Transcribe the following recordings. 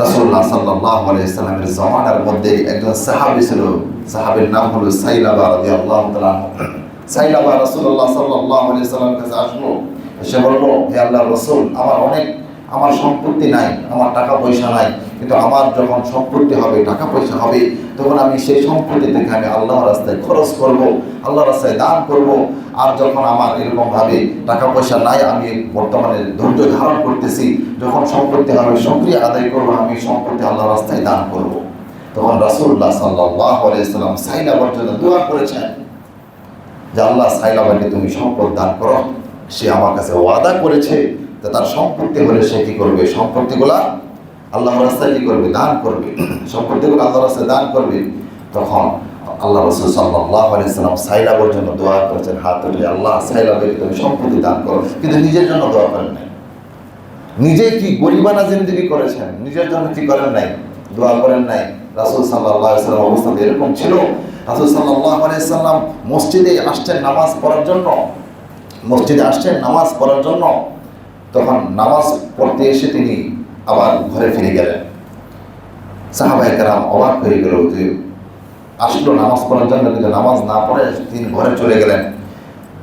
রাসূলুল্লাহ সাল্লাল্লাহু আলাইহি সাল্লামের জমানার মধ্যে একজন সাহাবী ছিল সাহাবীর নাম হলো সাইলাবা তাআলা আনহু। সাইলাবা রাসূলুল্লাহ সাল্লাল্লাহু আলাইহি সাল্লামের কাছে আসলো সে বলল, হে আল্লাহর রাসূল, আমার অনেক আমার সম্পত্তি নাই, আমার টাকা পয়সা নাই, কিন্তু আমার যখন সম্পত্তি হবে, টাকা পয়সা হবে, তখন আমি সেই সম্পত্তি থেকে আমি আল্লাহর রাস্তায় খরচ করব, আল্লাহর রাস্তায় দান করব। আর যখন আমার এরকমভাবে টাকা পয়সা নাই, আমি বর্তমানে ধৈর্য ধারণ করতেছি, যখন সম্পত্তি হবে সক্রিয় আদায় করব, আমি সম্পত্তি আল্লাহর রাস্তায় দান করব। তখন রাসূলুল্লাহ সাল্লাহ আলাইহি সাল্লাম সাইলাবার জন্য দোয়া করেছেন যে, আল্লাহ সাইলাবাকে তুমি সম্পদ দান করো, সে আমার কাছে ওয়াদা করেছে যে তার সম্পত্তি হলে সে কি করবে? সম্পত্তিগুলা আল্লাহ রাস্তায় কি করবে? দান করবে। সম্পত্তিগুলো আল্লাহ রাস্তায় দান করবে। তখন আল্লাহ রসুল সাল্লাহ আলাইসালাম সাইলাবের জন্য দোয়া করেছেন, হাত উঠে আল্লাহ সাইলাবের তুমি সম্পত্তি দান করো। কিন্তু নিজের জন্য দোয়া করেন নাই। নিজে কি গরিবানা জিন্দিগি করেছেন? নিজের জন্য কি করেন নাই? দোয়া করেন নাই। রাসুল সাল্লাহ সাল্লাম অবস্থা তো এরকম ছিল। রাসুল সাল্লাহ আলাইসাল্লাম মসজিদে আসছেন নামাজ পড়ার জন্য। মসজিদে আসছেন নামাজ পড়ার জন্য। তখন নামাজ পড়তে এসে তিনি আবার ঘরে ফিরে গেলেন। সাহাবাই কারাম অবাক হয়ে গেল যে আসলো নামাজ পড়ার জন্য, কিন্তু নামাজ না পড়ে তিনি ঘরে চলে গেলেন।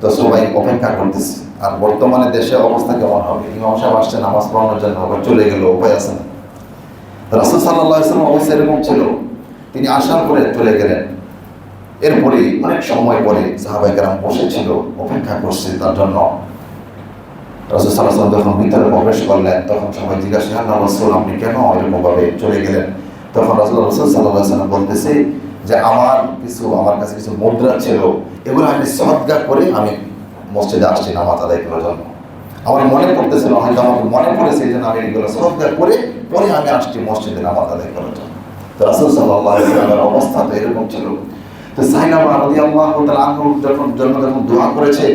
তো সবাই অপেক্ষা করতেছে, আর বর্তমানে দেশে অবস্থা কেমন হবে? ইমাম সাহেব আসছে নামাজ পড়ানোর জন্য, আবার চলে গেল, উপায় আছে না। রাসুল সাল্লাহ ইসলাম অবস্থা এরকম ছিল, তিনি আসার পরে চলে গেলেন। এরপরে অনেক সময় পরে সাহাবাই কারাম বসেছিল অপেক্ষা করছে তার জন্য। রসুল সাল্লাহ যখন ভিতরে প্রবেশ করলেন, তখন সবাই জিজ্ঞাসা আল্লাহ রসুল, আপনি কেন এরকমভাবে চলে গেলেন? তখন রসুল রসুল সাল্লাহ সাল্লাম বলতেছে যে, আমার কিছু, আমার কাছে কিছু মুদ্রা ছিল, এগুলো আমি সদগা করে আমি মসজিদে আসছি, নামাজ আদায় করার জন্য। আমার মনে পড়তেছিল হয়তো আমাকে মনে পড়েছে এই জন্য আমি এগুলো সদগা করে, পরে আমি আসছি মসজিদে নামাজ আদায় করার জন্য। তো রাসুল সাল্লাহ অবস্থা তো এরকম ছিল। তো সাইনাবা রাদি আল্লাহ আনহুর যখন জন্য যখন দোয়া করেছে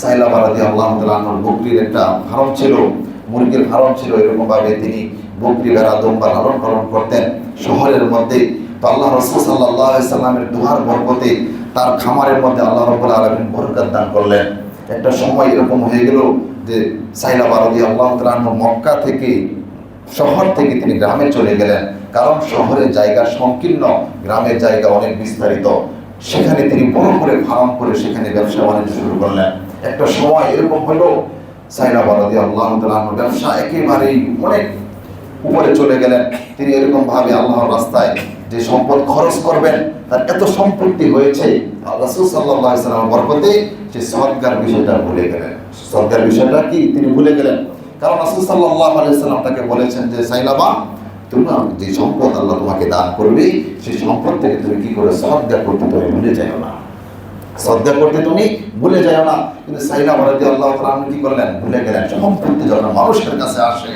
সাইলাবা রাদি আল্লাহ আনহুর বকরির একটা ফার্ম ছিল, মুরগির ফার্ম ছিল এরকম ভাবে তিনি বকরি পালন করতেন শহরের মধ্যে। বরকতে তার খামারের মধ্যে দান করলেন। একটা সময় এরকম হয়ে গেল যে সাইলাবা রাদি আল্লাহ মক্কা থেকে, শহর থেকে তিনি গ্রামে চলে গেলেন। কারণ শহরের জায়গা সংকীর্ণ, গ্রামের জায়গা অনেক বিস্তারিত। সেখানে তিনি বড় করে ফার্ম করে সেখানে ব্যবসা বাণিজ্য শুরু করলেন। একটা সময় এরকম হলো সাইনাবাদি আল্লাহ ব্যবসা একেবারেই অনেক উপরে চলে গেলেন। তিনি এরকম ভাবে আল্লাহর রাস্তায় যে সম্পদ খরচ করবেন, তার এত সম্পত্তি হয়েছে রাসূল সাল্লাল্লাহু আলাইহি সাল্লাম বরকতে সে সদকার বিষয়টা ভুলে গেলেন। সদকার বিষয়টা কি? তিনি ভুলে গেলেন। কারণ রাসূল সাল্লাল্লাহু আলাইহি সাল্লাম তাকে বলেছেন যে সাইলাবা তুমি না যে সম্পদ আল্লাহ তোমাকে দান করবে, সেই সম্পদ থেকে তুমি কি করে সদ্গা করতে তুমি ভুলে যাও না। সদ্গা করতে তুমি ভুলে যাও না। কিন্তু সাইনা বরাদি আল্লাহ তাআলা কি করলেন? ভুলে গেলেন। সম্পত্তি যখন মানুষের কাছে আসে,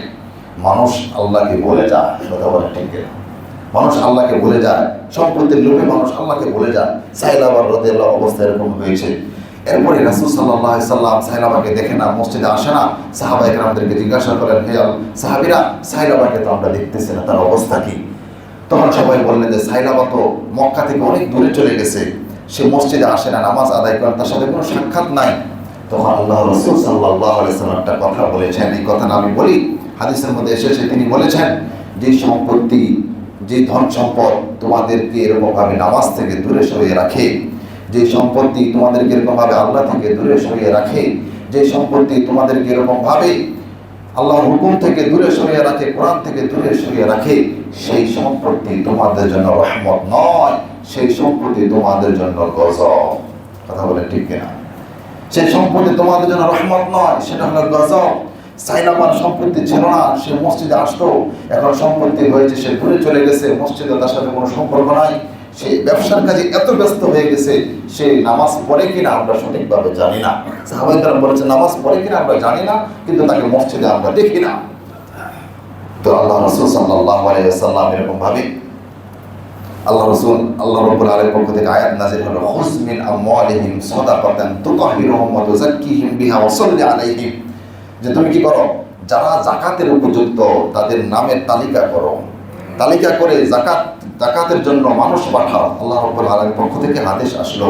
মানুষ আল্লাহকে বলে যায় কথা বলে ঠিক মানুষ আল্লাহকে বলে যায় সম্পত্তির লোভে মানুষ আল্লাহকে বলে যায়। সাইলাবার রদি আল্লাহ অবস্থা এরকম হয়েছে। এরপরে রাসুল সাল্লাহ সাল্লাম সাইলাবাকে দেখে না, মসজিদে আসে না সাহাবাই আমাদেরকে জিজ্ঞাসা করেন, হে আল- সাহাবিরা সাইলাবাকে তো আমরা দেখতেছি না, তার অবস্থা কি? তখন সবাই বললেন যে সাইলাবা তো মক্কা থেকে অনেক দূরে চলে গেছে। সে মসজিদে আসে না, নামাজ আদায় করেন, তার সাথে কোনো সাক্ষাৎ নাই। তখন আল্লাহ রসুল সাল্লাহ সাল্লাম একটা কথা বলেছেন, এই কথা আমি বলি, হাদিসের মধ্যে এসেছে তিনি বলেছেন, যে সম্পত্তি, যে ধন সম্পদ তোমাদেরকে এরকমভাবে নামাজ থেকে দূরে সরিয়ে রাখে, যে সম্পত্তি তোমাদেরকে এরকমভাবে আল্লাহ থেকে দূরে সরিয়ে রাখে, যে সম্পত্তি তোমাদেরকে এরকমভাবে আল্লাহর হুকুম থেকে দূরে সরিয়ে রাখে, কোরআন থেকে দূরে সরিয়ে রাখে সেই সম্পত্তি তোমাদের জন্য রহমত নয়, সেই সম্পত্তি তোমাদের জন্য গজব। কথা বলে ঠিক কিনা? সেই সম্পত্তি তোমাদের জন্য রহমত নয়, সেটা হলো গজব। সাইলাবার সম্পত্তি ছিল না, সে মসজিদে আসতো, এখন সম্পত্তি হয়েছে, সে দূরে চলে গেছে, মসজিদে তার সাথে কোনো সম্পর্ক নাই। সে ব্যবসার কাজে এত ব্যস্ত হয়ে গেছে, সে নামাজ পড়ে কিনা আমরা সঠিকভাবে জানি না। সাহাবাই বলেছে নামাজ পড়ে কিনা আমরা জানি না, কিন্তু তাকে মসজিদে আমরা দেখি না। তো আল্লাহ রসুল সাল্লাহ আলাইসাল্লাম এরকম ভাবে আল্লাহ রসুল, আল্লাহ রব্বুল আলামিনের পক্ষ থেকে আয়াত নাযিল হলো, খুজ মিন আমওয়ালিহিম সাদাকাতান তুতাহিরুহুম ওয়া তুযাক্কিহিম বিহা ওয়া আলাইহিম। যে তুমি কি করো? যারা জাকাতের উপযুক্ত, তাদের নামের তালিকা করো। তালিকা করে জাকাত জাকাতের জন্য মানুষ পাঠাও। আল্লাহ রব্বুল আলামিনের পক্ষ থেকে আদেশ আসলো।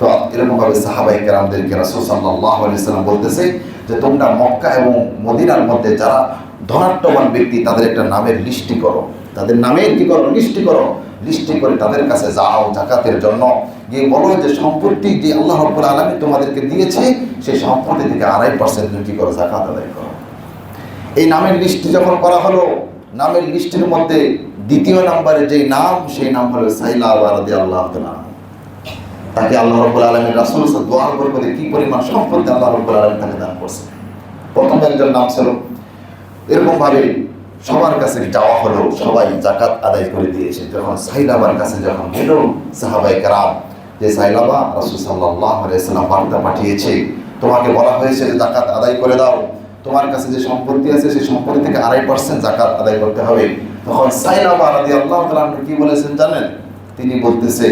তো এরকমভাবে সাহাবাই কেরামদেরকে রাসূল সাল্লাল্লাহু আলাইহি বলতেছে যে তোমরা মক্কা এবং মদিনার মধ্যে যারা ধনাট্যবান ব্যক্তি তাদের একটা নামের লিস্টি করো। তাদের নামের কি করো? লিস্টি করো। লিস্টি করে তাদের কাছে যাও জাকাতের জন্য। গিয়ে বলো যে সম্পত্তি যে আল্লাহ রব্বুল আলমী তোমাদেরকে দিয়েছে সেই সম্পত্তি থেকে আড়াই পার্সেন্ট কি করো? জাকাত আদায় করো। এই নামের লিস্টটি যখন করা হলো, নামের লিস্টের মধ্যে দ্বিতীয় নম্বরে যে নাম, সেই নাম হলো সাইলা আবারদি আল্লাহ। তাকে আল্লাহ রব্বুল আলমীর রাসুল দোয়ার বরকতে কি পরিমাণ সম্পত্তি আল্লাহ রব্বুল আলমী তাকে দান করছে। প্রথম একজন নাম ছিল এরকম ভাবে সবার কাছে যাওয়া হলো সবাই জাকাত আদায় করে দিয়েছে যখন সাইলাবার কাছে যখন গেল সাহাবাই কারাম, যে সাইলাবা রাসুল সাল্লাহ আলাইসাল্লাম বার্তা পাঠিয়েছে, তোমাকে বলা হয়েছে যে জাকাত আদায় করে দাও। তোমার কাছে যে সম্পত্তি আছে, সেই সম্পত্তি থেকে আড়াই পার্সেন্ট জাকাত আদায় করতে হবে। তখন সাইলাবা রাদি আল্লাহ তাআলা কি বলেছেন জানেন? তিনি বলতেছে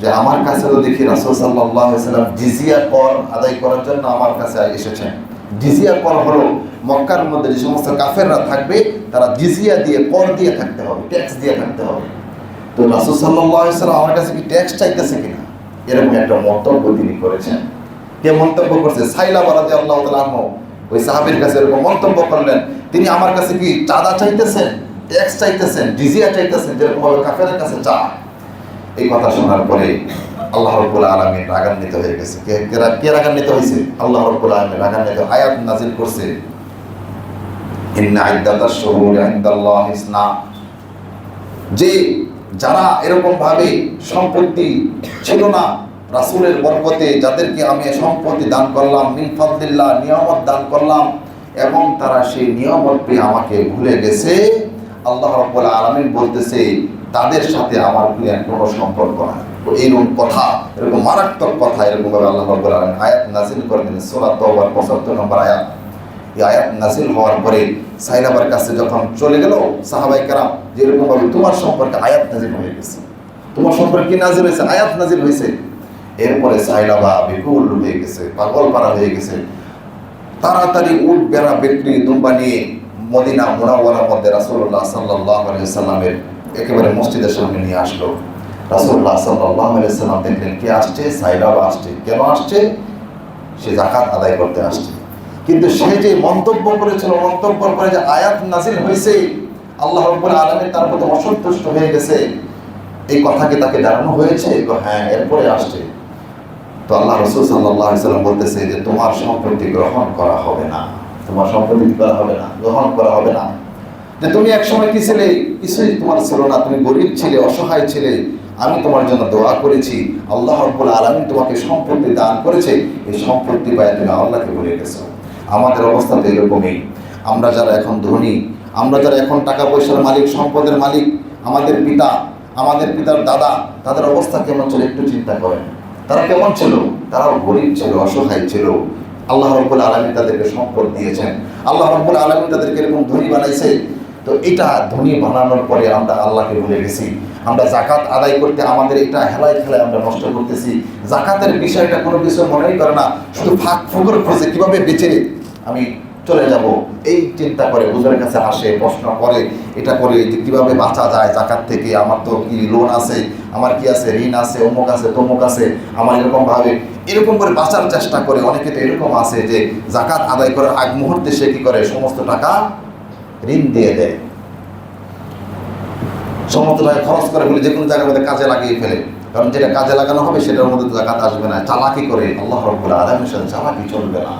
যে, আমার কাছে তো দেখি রাসুল সাল্লাহ সাল্লাম জিজিয়া কর আদায় করার জন্য আমার কাছে এসেছেন। জিজিয়া কর হলো মক্কার মধ্যে যে সমস্ত কাফেররা থাকবে, তারা জিজিয়া দিয়ে কর দিয়ে থাকতে হবে ট্যাক্স দিয়ে থাকতে হবে। তো রাসুল সাল্লাহ আমার কাছে কি ট্যাক্স চাইতেছে কিনা? এরকম একটা মন্তব্য তিনি করেছেন। কে মন্তব্য করছে? সাইলা বারাদি আল্লাহ তালাহ ওই সাহাবের কাছে এরকম মন্তব্য করলেন। তিনি আমার কাছে কি চাঁদা চাইতেছেন? ট্যাক্স চাইতেছেন? জিজিয়া চাইতেছেন? যেরকম ভাবে কাফেরের কাছে চা এই কথা শোনার পরে আল্লাহ রব্বুল আলমী রাগান্বিত হয়ে গেছে। কে রাগান্বিত হয়েছে? আল্লাহ রব্বুল আলমী রাগান্বিত আয়াত নাজিল করছে। যে যারা এরকম ভাবে সম্পত্তি ছিল না, রাসূলের বরকতে যাদেরকে আমি সম্পত্তি দান করলাম, মিন ফাদলিল্লাহ নিয়ামত দান করলাম, এবং তারা সেই নিয়ামত পেয়ে আমাকে ভুলে গেছে, আল্লাহ রাব্বুল আলামিন বলতেছে, তাদের সাথে আমার কোনো সম্পর্ক নাই। তো এরকম কথা, এরকম মারাত্মক কথা এরকম ভাবে আল্লাহ রাব্বুল আলামিন আয়াত নাযিল করে দিলেন সূরা তাওবার 75 নম্বর আয়াত। এই আয়াত নাজিল হওয়ার পরে সাইলাবার কাছে যখন চলে গেল সাহাবাই কারাম যেরকম ভাবে তোমার সম্পর্কে আয়াত নাজিল হয়ে গেছে, তোমার সম্পর্কে কি নাজিল হয়েছে? আয়াত নাজিল হয়েছে। এরপরে সাইলাবা বিকুল হয়ে গেছে পাগল পারা হয়ে গেছে। তাড়াতাড়ি উট, বেড়া, বিক্রি, দুম্বা নিয়ে মদিনা মোনাওয়ালার মধ্যে রাসূলুল্লাহ সাল্লাল্লাহু আলাইহি সাল্লামের একেবারে মসজিদের সামনে নিয়ে আসলো। রাসূলুল্লাহ সাল্লাল্লাহু আলাইহি সাল্লাম দেখলেন, কে আসছে? সাইলাবা আসছে। কেন আসছে? সে জাকাত আদায় করতে আসছে। কিন্তু সে যে মন্তব্য করেছিল মন্তব্য করে যে আয়াত নাজিল হয়েছে, আল্লাহ রব্বুল আলামিন তার প্রতি অসন্তুষ্ট হয়ে গেছে। এই কথাকে তাকে জানানো হয়েছে? হ্যাঁ এরপরে আসছে। তো আল্লাহ রসুল সাল্লাহ সাল্লাম বলতেছে যে, তোমার সম্পত্তি গ্রহণ করা হবে না। তোমার সম্পত্তি করা হবে না, গ্রহণ করা হবে না। যে তুমি এক সময় কি ছিলে? কিছুই তোমার ছিল না। তুমি গরিব ছিলে, অসহায় ছিলে। আমি তোমার জন্য দোয়া করেছি। আল্লাহ রব্বুল আলমিন তোমাকে সম্পত্তি দান করেছে। এই সম্পত্তি পায় তুমি আল্লাহকে ভুলে গেছো। আমাদের অবস্থা তো এরকমই। আমরা যারা এখন ধনী, আমরা যারা এখন টাকা পয়সার মালিক, সম্পদের মালিক, আমাদের পিতা, আমাদের পিতার দাদা, তাদের অবস্থা কেমন ছিল একটু চিন্তা করেন। তারা কেমন ছিল? তারাও গরিব ছিল, অসহায় ছিল। আল্লাহ রব্বুল আলমী তাদেরকে সম্পদ দিয়েছেন। আল্লাহ রব্বুল আলমী তাদেরকে এরকম ধনী বানাইছে। তো এটা ধনী বানানোর পরে আমরা আল্লাহকে ভুলে গেছি। আমরা জাকাত আদায় করতে আমাদের এটা হেলায় খেলায় আমরা নষ্ট করতেছি। জাকাতের বিষয়টা কোনো কিছু মনেই করে না। শুধু ফাঁক ফুকর খুঁজে কীভাবে বেঁচে আমি চলে যাব। এই চিন্তা করে হুজুরের কাছে আসে প্রশ্ন করে, এটা করে যে কীভাবে বাঁচা যায় জাকাত থেকে? আমার তো কি লোন আছে? আমার কি আছে? ঋণ আছে? অমুক আছে? তমুক আছে? আমার এরকমভাবে এরকম করে বাঁচার চেষ্টা করে অনেকে তো এরকম আছে যে জাকাত আদায় করার আগ মুহূর্তে সে কি করে? সমস্ত টাকা ঋণ দিয়ে দেয়। সমস্ত টাকা খরচ করে ফেলে যে কোনো জায়গার মধ্যে কাজে লাগিয়ে ফেলে। কারণ যেটা কাজে লাগানো হবে, সেটার মধ্যে জাকাত আসবে না। চালাকি করে, আল্লাহ রব্বুল আলমের সাথে চালাকি চলবে না।